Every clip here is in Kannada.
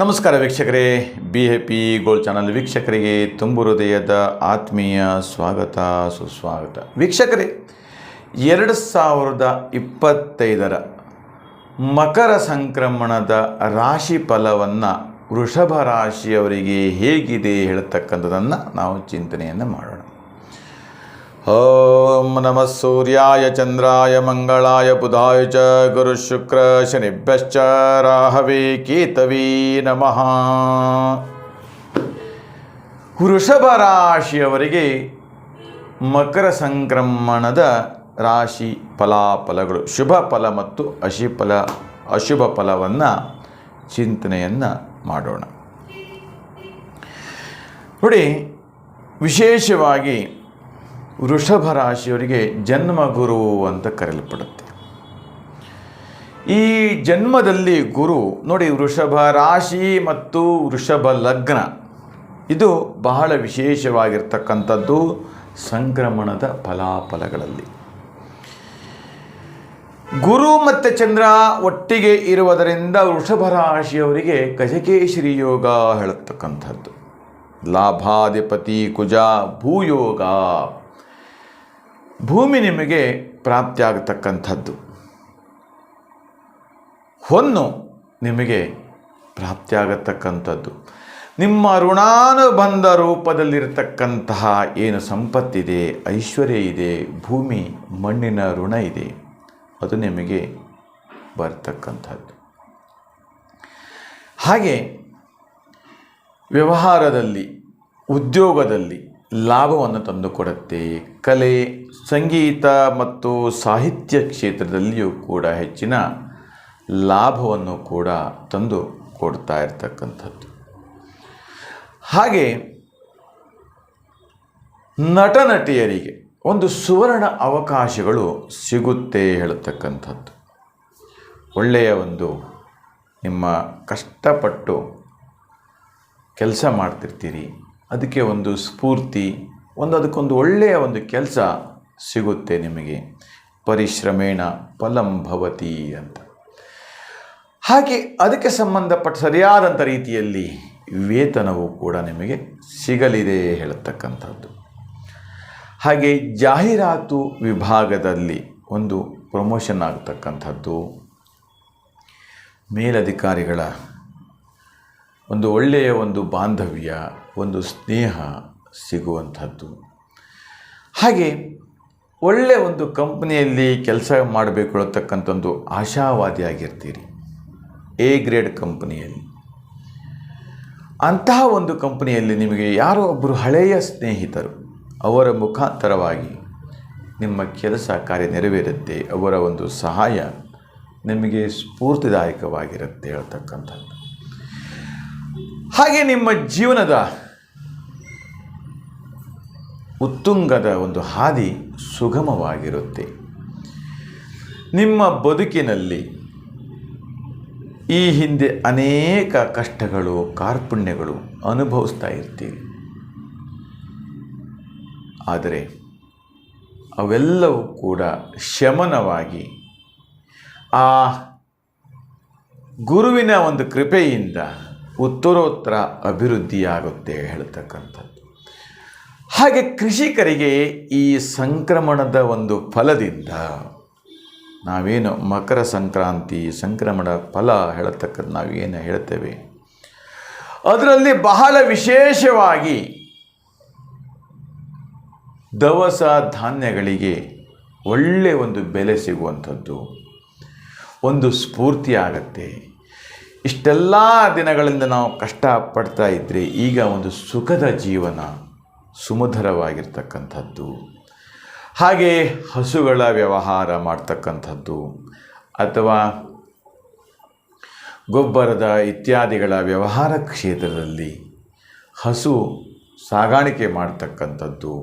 ನಮಸ್ಕಾರ ವೀಕ್ಷಕರೇ B A P gold channel ವೀಕ್ಷಕರಿಗೆ ತುಂಬು ಹೃದಯದ ಆತ್ಮೀಯ ಸ್ವಾಗತ, ಸುಸ್ವಾಗತ. ವೀಕ್ಷಕರೇ, ಎರಡು ಸಾವಿರದ ಇಪ್ಪತ್ತೈದರ ಮಕರ ಸಂಕ್ರಮಣದ ರಾಶಿ ಫಲವನ್ನು ವೃಷಭ ರಾಶಿಯವರಿಗೆ ಹೇಗಿದೆ ಹೇಳ್ತಕ್ಕಂಥದ್ದನ್ನು ನಾವು ಚಿಂತನೆಯನ್ನು ಮಾಡೋಣ. ಓಂ ನಮಃ ಸೂರ್ಯಾಯ, ಚಂದ್ರಾಯ, ಮಂಗಳಾಯ, ಬುಧಾಯ ಚ, ಗುರು ಶುಕ್ರ, ಶನಿಭ್ಯಶ್ಚ, ರಾಹವೇ, ಕೇತವೀ ನಮಃ. ವೃಷಭ ರಾಶಿಯವರಿಗೆ ಮಕರ ಸಂಕ್ರಮಣದ ರಾಶಿ ಫಲಾಫಲಗಳು, ಶುಭ ಫಲ ಮತ್ತು ಅಶಿಫಲ ಅಶುಭ ಫಲವನ್ನು ಚಿಂತನೆಯನ್ನು ಮಾಡೋಣ. ನೋಡಿ, ವಿಶೇಷವಾಗಿ ವೃಷಭ ರಾಶಿಯವರಿಗೆ ಜನ್ಮ ಗುರು ಅಂತ ಕರೆಯಲ್ಪಡುತ್ತೆ. ಈ ಜನ್ಮದಲ್ಲಿ ಗುರು, ನೋಡಿ ವೃಷಭ ರಾಶಿ ಮತ್ತು ವೃಷಭ ಲಗ್ನ, ಇದು ಬಹಳ ವಿಶೇಷವಾಗಿರ್ತಕ್ಕಂಥದ್ದು ಸಂಕ್ರಮಣದ ಫಲಾಫಲಗಳಲ್ಲಿ. ಗುರು ಮತ್ತು ಚಂದ್ರ ಒಟ್ಟಿಗೆ ಇರುವುದರಿಂದ ವೃಷಭ ರಾಶಿಯವರಿಗೆ ಗಜಕೇಶರಿ ಯೋಗ ಹೇಳತಕ್ಕಂಥದ್ದು ಲಾಭಾಧಿಪತಿ ಕುಜ ಭೂಯೋಗ. ಭೂಮಿ ನಿಮಗೆ ಪ್ರಾಪ್ತಿಯಾಗತಕ್ಕಂಥದ್ದು. ಹೊನ್ನು ನಿಮಗೆ ಪ್ರಾಪ್ತಿಯಾಗತಕ್ಕಂಥದ್ದು. ನಿಮ್ಮ ಋಣಾನುಬಂಧ ರೂಪದಲ್ಲಿರತಕ್ಕಂತಹ ಏನು ಸಂಪತ್ತಿದೆ, ಐಶ್ವರ್ಯ ಇದೆ, ಭೂಮಿ, ಮಣ್ಣಿನ ಋಣ ಇದೆ, ಅದು ನಿಮಗೆ ಬರ್ತಕ್ಕಂಥದ್ದು. ಹಾಗೆ ವ್ಯವಹಾರದಲ್ಲಿ, ಉದ್ಯೋಗದಲ್ಲಿ ಲಾಭವನ್ನು ತಂದುಕೊಡುತ್ತೆ ಕಲೆ, ಸಂಗೀತ ಮತ್ತು ಸಾಹಿತ್ಯ ಕ್ಷೇತ್ರದಲ್ಲಿಯೂ ಕೂಡ ಹೆಚ್ಚಿನ ಲಾಭವನ್ನು ಕೂಡ ತಂದು ಕೊಡ್ತಾ ಇರ್ತಕ್ಕಂಥದ್ದು. ಹಾಗೆ ನಟ ನಟಿಯರಿಗೆ ಒಂದು ಸುವರ್ಣ ಅವಕಾಶಗಳು ಸಿಗುತ್ತೆ ಹೇಳತಕ್ಕಂಥದ್ದು. ಒಳ್ಳೆಯ ಒಂದು ನಿಮ್ಮ ಕಷ್ಟಪಟ್ಟು ಕೆಲಸ ಮಾಡ್ತಿರ್ತೀರಿ. ಅದಕ್ಕೆ ಒಂದು ಸ್ಫೂರ್ತಿ, ಒಂದು ಅದಕ್ಕೊಂದು ಒಳ್ಳೆಯ ಒಂದು ಕೆಲಸ ಸಿಗುತ್ತೆ ನಿಮಗೆ. ಪರಿಶ್ರಮೇಣ ಫಲಂ ಭವತಿ ಅಂತ. ಹಾಗೆ ಅದಕ್ಕೆ ಸಂಬಂಧಪಟ್ಟ ಸರಿಯಾದಂಥ ರೀತಿಯಲ್ಲಿ ವೇತನವು ಕೂಡ ನಿಮಗೆ ಸಿಗಲಿದೆ ಹೇಳತಕ್ಕಂಥದ್ದು. ಹಾಗೆ ಜಾಹೀರಾತು ವಿಭಾಗದಲ್ಲಿ ಒಂದು ಪ್ರಮೋಷನ್ ಆಗ್ತಕ್ಕಂಥದ್ದು. ಮೇಲಧಿಕಾರಿಗಳ ಒಂದು ಒಳ್ಳೆಯ ಒಂದು ಬಾಂಧವ್ಯ, ಒಂದು ಸ್ನೇಹ ಸಿಗುವಂಥದ್ದು. ಹಾಗೆ ಒಳ್ಳೆಯ ಒಂದು ಕಂಪ್ನಿಯಲ್ಲಿ ಕೆಲಸ ಮಾಡಬೇಕು ಅಳತಕ್ಕಂಥ ಒಂದು ಆಶಾವಾದಿಯಾಗಿರ್ತೀರಿ. ಎ ಗ್ರೇಡ್ ಕಂಪ್ನಿಯಲ್ಲಿ. ಅಂತಹ ಒಂದು ಕಂಪನಿಯಲ್ಲಿ ನಿಮಗೆ ಯಾರೋ ಒಬ್ಬರು ಹಳೆಯ ಸ್ನೇಹಿತರು, ಅವರ ಮುಖಾಂತರವಾಗಿ ನಿಮ್ಮ ಕೆಲಸ ಕಾರ್ಯ ನೆರವೇರುತ್ತೆ, ಅವರ ಒಂದು ಸಹಾಯ ನಿಮಗೆ ಸ್ಫೂರ್ತಿದಾಯಕವಾಗಿರುತ್ತೆ ಹೇಳ್ತಕ್ಕಂಥದ್ದು. ಹಾಗೆ ನಿಮ್ಮ ಜೀವನದ ಉತ್ತುಂಗದ ಒಂದು ಹಾದಿ ಸುಗಮವಾಗಿರುತ್ತೆ. ನಿಮ್ಮ ಬದುಕಿನಲ್ಲಿ ಈ ಹಿಂದೆ ಅನೇಕ ಕಷ್ಟಗಳು, ಕಾರ್ಪಣ್ಯಗಳು ಅನುಭವಿಸ್ತಾ ಇರ್ತೀರಿ. ಆದರೆ ಅವೆಲ್ಲವೂ ಕೂಡ ಶಮನವಾಗಿ ಆ ಗುರುವಿನ ಒಂದು ಕೃಪೆಯಿಂದ ಉತ್ತರೋತ್ತರ ಅಭಿವೃದ್ಧಿಯಾಗುತ್ತೆ ಹೇಳ್ತಕ್ಕಂಥದ್ದು. ಹಾಗೆ ಕೃಷಿಕರಿಗೆ ಈ ಸಂಕ್ರಮಣದ ಒಂದು ಫಲದಿಂದ ನಾವೇನು ಮಕರ ಸಂಕ್ರಾಂತಿ, ಸಂಕ್ರಮಣ ಫಲ ಹೇಳತಕ್ಕದ್ದು ನಾವೇನು ಹೇಳ್ತೇವೆ? ಅದರಲ್ಲಿ ಬಹಳ ವಿಶೇಷವಾಗಿ ದವಸ ಧಾನ್ಯಗಳಿಗೆ ಒಳ್ಳೆಯ ಒಂದು ಬೆಲೆ ಸಿಗುವಂಥದ್ದು. ಒಂದು ಸ್ಫೂರ್ತಿ ಆಗತ್ತೆ ಇಷ್ಟೆಲ್ಲ ದಿನಗಳಿಂದ ನಾವು ಕಷ್ಟಪಡ್ತಾ ಇದ್ದರೆ ಈಗ ಒಂದು ಸುಖದ ಜೀವನ ಸುಮಧುರವಾಗಿರ್ತಕ್ಕಂಥದ್ದು. ಹಾಗೆ ಹಸುಗಳ ವ್ಯವಹಾರ ಮಾಡ್ತಕ್ಕಂಥದ್ದು, ಅಥವಾ ಗೊಬ್ಬರದ ಇತ್ಯಾದಿಗಳ ವ್ಯವಹಾರ ಕ್ಷೇತ್ರದಲ್ಲಿ ಹಸು ಸಾಗಾಣಿಕೆ ಮಾಡ್ತಕ್ಕಂಥದ್ದು,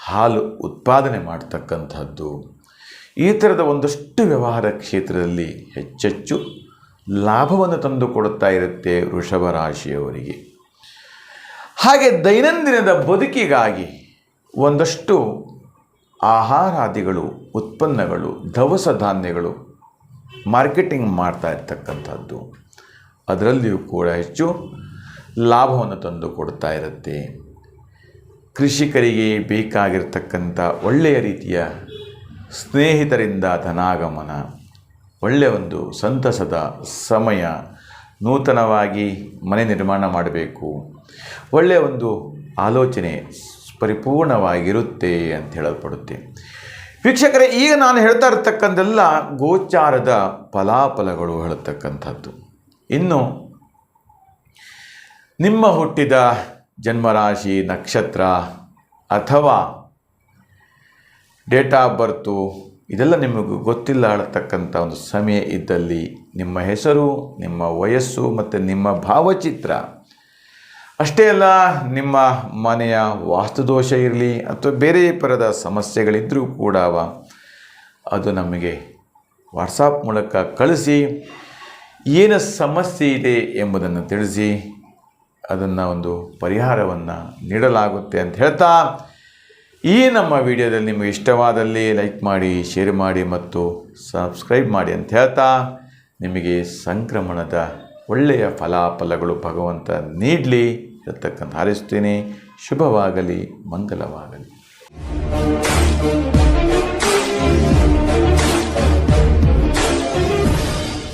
ಹಾಲು ಉತ್ಪಾದನೆ ಮಾಡ್ತಕ್ಕಂಥದ್ದು. ಈ ಥರದ ಒಂದಷ್ಟು ವ್ಯವಹಾರ ಕ್ಷೇತ್ರದಲ್ಲಿ ಹೆಚ್ಚೆಚ್ಚು ಲಾಭವನ್ನು ತಂದು ಕೊಡುತ್ತಾ ಇರುತ್ತೆ ವೃಷಭ ರಾಶಿಯವರಿಗೆ. ಹಾಗೆ ದೈನಂದಿನದ ಬದುಕಿಗಾಗಿ ಒಂದಷ್ಟು ಆಹಾರಾದಿಗಳು, ಉತ್ಪನ್ನಗಳು, ದವಸ ಧಾನ್ಯಗಳು ಮಾರ್ಕೆಟಿಂಗ್ ಮಾಡ್ತಾ ಇರ್ತಕ್ಕಂಥದ್ದು. ಅದರಲ್ಲಿಯೂ ಕೂಡ ಹೆಚ್ಚು ಲಾಭವನ್ನು ತಂದು ಕೊಡ್ತಾ ಇರುತ್ತೆ. ಕೃಷಿಕರಿಗೆ ಬೇಕಾಗಿರ್ತಕ್ಕಂಥ ಒಳ್ಳೆಯ ರೀತಿಯ ಸ್ನೇಹಿತರಿಂದ ಧನಾಗಮನ ಒಳ್ಳೆಯ ಒಂದು ಸಂತಸದ ಸಮಯ ನೂತನವಾಗಿ ಮನೆ ನಿರ್ಮಾಣ ಮಾಡಬೇಕು. ಒಳ್ಳೆಯ ಒಂದು ಆಲೋಚನೆ ಪರಿಪೂರ್ಣವಾಗಿರುತ್ತೆ ಅಂತ ಹೇಳಲ್ಪಡುತ್ತೆ. ವೀಕ್ಷಕರೇ, ಈಗ ನಾನು ಹೇಳ್ತಾ ಇರತಕ್ಕಂಥೆಲ್ಲ ಗೋಚಾರದ ಫಲಾಫಲಗಳು ಹೇಳತಕ್ಕಂಥದ್ದು. ಇನ್ನು ನಿಮ್ಮ ಹುಟ್ಟಿದ ಜನ್ಮರಾಶಿ, ನಕ್ಷತ್ರ ಅಥವಾ ಡೇಟ್ ಆಫ್ ಬರ್ತು ಇದೆಲ್ಲ ನಿಮಗೆ ಗೊತ್ತಿಲ್ಲ ಆಳತಕ್ಕಂಥ ಒಂದು ಸಮಯ ಇದ್ದಲ್ಲಿ ನಿಮ್ಮ ಹೆಸರು, ನಿಮ್ಮ ವಯಸ್ಸು ಮತ್ತು ನಿಮ್ಮ ಭಾವಚಿತ್ರ. ಅಷ್ಟೇ ಅಲ್ಲ, ನಿಮ್ಮ ಮನೆಯ ವಾಸ್ತುದೋಷ ಇರಲಿ ಅಥವಾ ಬೇರೆ ಪರದ ಸಮಸ್ಯೆಗಳಿದ್ದರೂ ಕೂಡ ಅದು ನಮಗೆ ವಾಟ್ಸಾಪ್ ಮೂಲಕ ಕಳಿಸಿ, ಏನು ಸಮಸ್ಯೆ ಇದೆ ಎಂಬುದನ್ನು ತಿಳಿಸಿ, ಅದನ್ನು ಒಂದು ಪರಿಹಾರವನ್ನು ನೀಡಲಾಗುತ್ತೆ ಅಂತ ಹೇಳ್ತಾ ಈ ನಮ್ಮ ವಿಡಿಯೋದಲ್ಲಿ ನಿಮಗೆ ಇಷ್ಟವಾದಲ್ಲಿ ಲೈಕ್ ಮಾಡಿ, ಶೇರ್ ಮಾಡಿ ಮತ್ತು ಸಬ್ಸ್ಕ್ರೈಬ್ ಮಾಡಿ ಅಂತ ಹೇಳ್ತಾ ನಿಮಗೆ ಸಂಕ್ರಮಣದ ಒಳ್ಳೆಯ ಫಲಾಫಲಗಳು ಭಗವಂತ ನೀಡಲಿ ಇರತಕ್ಕಂಥ ಹಾರೈಸ್ತೀನಿ. ಶುಭವಾಗಲಿ, ಮಂಗಲವಾಗಲಿ.